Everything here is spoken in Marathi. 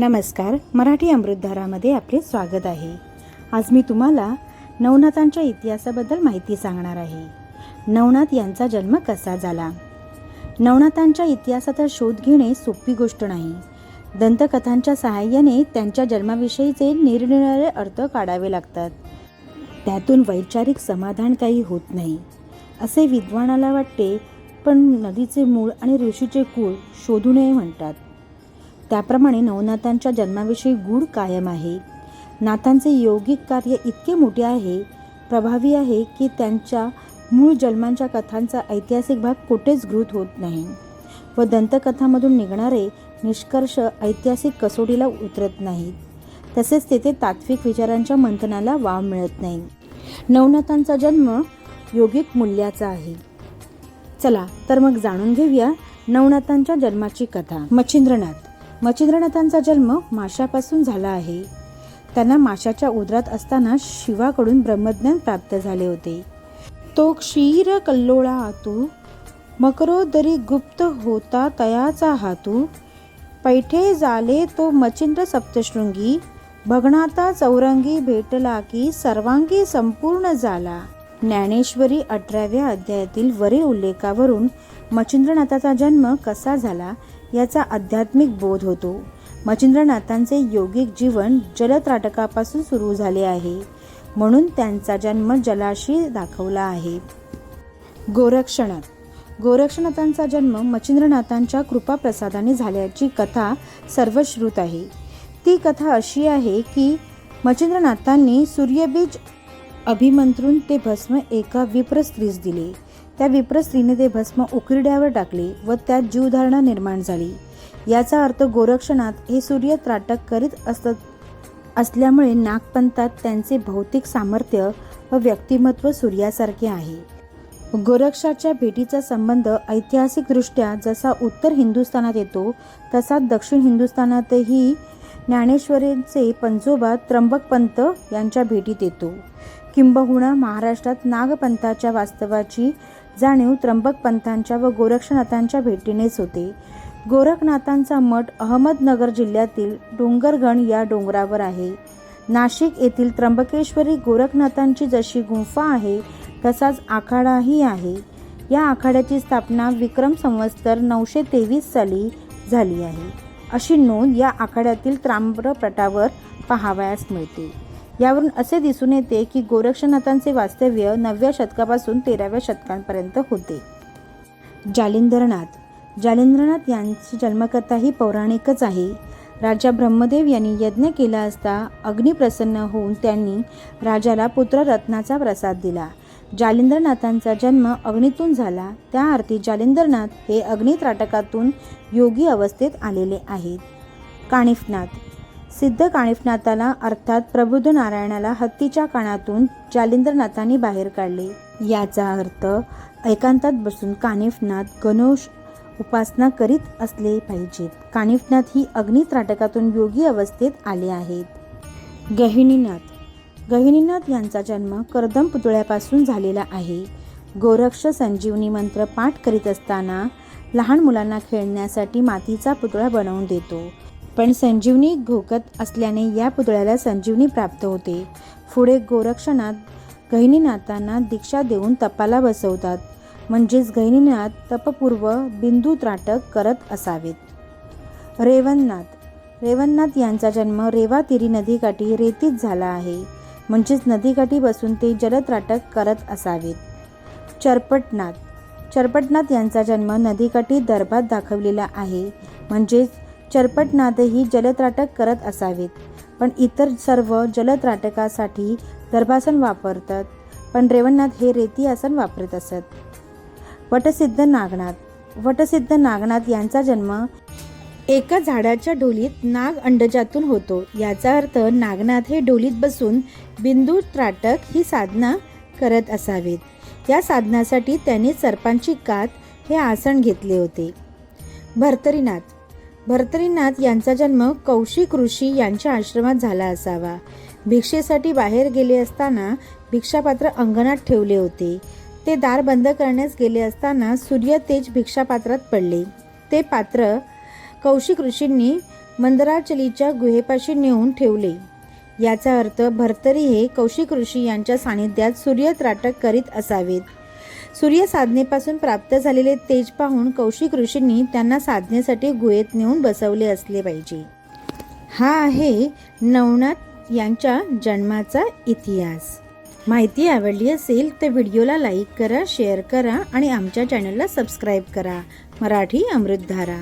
नमस्कार मराठी अमृतधारामध्ये आपले स्वागत आहे. आज मी तुम्हाला नवनाथांच्या इतिहासाबद्दल माहिती सांगणार आहे. नवनाथ यांचा जन्म कसा झाला? नवनाथांच्या इतिहासाचा शोध घेणे सोपी गोष्ट नाही. दंतकथांच्या सहाय्याने त्यांच्या जन्माविषयीचे निरनिराळे अर्थ काढावे लागतात. त्यातून वैचारिक समाधान काही होत नाही. असे विद्वानाला वाटते पण नदीचे मूळ आणि ऋषीचे कुळ शोधू नये म्हणतात. त्याप्रमाणे नवनाथांच्या जन्माविषयी गूढ कायम आहे. नाथांचे यौगिक कार्य इतके मोठे आहे प्रभावी आहे की त्यांच्या मूळ जन्मांच्या कथांचा ऐतिहासिक भाग कुठेच घृत होत नाही व दंतकथामधून निघणारे निष्कर्ष ऐतिहासिक कसोटीला उतरत नाहीत. तसेच तेथे तात्विक विचारांच्या मंथनाला वाव मिळत नाही. नवनाथांचा जन्म योगिक मूल्याचा आहे. चला तर मग जाणून घेऊया नवनाथांच्या जन्माची कथा. मच्छिंद्रनाथ. मच्छिंद्रनाथांचा जन्म माशापासून झाला आहे. त्यांना माशाच्या उदरात असताना शिवाकडून ब्रह्मज्ञान प्राप्त झाले होते. तो क्षीर कल्लोळा आतू मकरोदरी गुप्त होता तयाचा हातू. पैठे झाले तो मचिंद्र सप्तशृंगी भगणाता चौरंगी भेटला की सर्वांगी संपूर्ण झाला ज्ञानेश्वरी अठराव्या अध्यायातील वरील उल्लेखावरून मच्छिंद्रनाथाचा जन्म कसा झाला? याचा आध्यात्मिक बोध होतो. मच्छिंद्रनाथांचे योगिक जीवन जलत्राटकापासून सुरू झाले आहे म्हणून त्यांचा जन्म जलाशी दाखवला आहे. गोरक्षनाथ. गोरक्षनाथांचा जन्म मच्छिंद्रनाथांच्या कृपाप्रसादाने झाल्याची कथा सर्वश्रुत आहे. ती कथा अशी आहे की मच्छिंद्रनाथांनी सूर्यबीज अभिमंत्रून ते भस्म एका विप्र स्त्रीस दिले. त्या विप्र स्त्रीने ते भस्म उकिरड्यावर टाकले व त्यात जीवधारणा निर्माण झाली. याचा अर्थ गोरक्षणात हे सूर्य त्राटक करीत असत असल्यामुळे नागपंथात त्यांचे भौतिक सामर्थ्य व व्यक्तिमत्व सूर्यासारखे आहे. गोरक्षाच्या भेटीचा संबंध ऐतिहासिकदृष्ट्या जसा उत्तर हिंदुस्थानात येतो तसा दक्षिण हिंदुस्थानातही ज्ञानेश्वरींचे पंजोबा त्र्यंबकपंत यांच्या भेटीत येतो. किंबहुना महाराष्ट्रात नागपंथाच्या वास्तवाची जाणीव त्र्यंबकपंथांच्या व गोरक्षनाथांच्या भेटीनेच होते. गोरखनाथांचा मठ अहमदनगर जिल्ह्यातील डोंगरगण या डोंगरावर आहे. नाशिक येथील त्र्यंबकेश्वरी गोरखनाथांची जशी गुंफा आहे तसाच आखाडाही आहे. या आखाड्याची स्थापना विक्रम संवत्सर नऊशे तेवीस साली झाली आहे. अशी नोंद या आखाड्यातील ताम्रपटावर पाहावयास मिळते. यावरून असे दिसून येते की गोरक्षनाथांचे वास्तव्य नवव्या शतकापासून तेराव्या शतकांपर्यंत होते. जालिंदरनाथ. जालिंद्रनाथ यांची जन्मकथा ही पौराणिकच आहे. राजा ब्रह्मदेव यांनी यज्ञ केला असता अग्निप्रसन्न होऊन त्यांनी राजाला पुत्ररत्नाचा प्रसाद दिला. जालिंद्रनाथांचा जन्म अग्नीतून झाला. त्या अर्थी जालिंदरनाथ हे अग्नित्राटकातून योगी अवस्थेत आलेले आहेत. काणिफनाथ सिद्ध काणिफनाथाला अर्थात प्रबुद्ध नारायणाला हत्तीच्या कानातून जालिंद्रनाथांनी बाहेर काढले. याचा अर्थ एकांतात बसून कानिफनाथ गणोश उपासना करीत असले पाहिजेत. कानिफनाथ ही अग्नित्राटकातून योगी अवस्थेत आले आहेत. गहिनीनाथ. गहिनीनाथ यांचा जन्म कर्दम पुतळ्यापासून झालेला आहे. गोरक्ष संजीवनी मंत्र पाठ करीत असताना लहान मुलांना खेळण्यासाठी मातीचा पुतळा बनवून देतो. पण संजीवनी घोकत असल्याने या पुतळ्याला संजीवनी प्राप्त होते. पुढे गोरक्षनाथ गहिनीनाथांना दीक्षा देऊन तपाला बसवतात. म्हणजेच गहिनीनाथ तपपूर्व बिंदू त्राटक करत असावेत. रेवणनाथ. रेवणनाथ यांचा जन्म रेवातिरी नदीकाठी रेतीत झाला आहे. म्हणजेच नदीकाठी बसून ते जलत्राटक करत असावेत. चरपटनाथ. चरपटनाथ यांचा जन्म नदीकाठी दर्भात दाखवलेला आहे. म्हणजेच चरपटनाथही जलत्राटक करत असावेत. पण इतर सर्व जलत्राटकासाठी दर्भासन वापरतात. पण रेवणनाथ हे रेती आसन वापरत असत. वटसिद्ध नागनाथ. वटसिद्ध नागनाथ यांचा जन्म एका झाडाच्या ढोलीत नाग अंडजातून होतो. याचा अर्थ नागनाथ हे ढोलीत बसून बिंदू त्राटक ही साधना करत असावेत. या साधनासाठी त्यांनी सर्पांची कात हे आसन घेतले होते. भर्तरीनाथ. भर्तरीनाथ यांचा जन्म कौशिक ऋषी यांच्या आश्रमात झाला असावा. भिक्षेसाठी बाहेर गेले असताना भिक्षापात्र अंगणात ठेवले होते. ते दार बंद करण्यास गेले असताना सूर्य तेज भिक्षापात्रात पडले. ते पात्र कौशिक ऋषींनी मंदराचलीच्या गुहेपाशी नेऊन ठेवले. याचा अर्थ भर्तरी हे कौशिक ऋषी यांच्या सानिध्यात सूर्य त्राटक करीत असावेत. सूर्य साधनेपासून प्राप्त झालेले तेज पाहून कौशिक ऋषींनी त्यांना साधनेसाठी गुहेत नेऊन बसवले असले पाहिजे. हा आहे नवनाथ यांच्या जन्माचा इतिहास. माहिती आवडली असेल तर व्हिडिओला लाईक करा शेअर करा आणि आमच्या चॅनलला सबस्क्राईब करा. मराठी अमृतधारा.